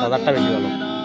দাদারটা বেশি ভালো।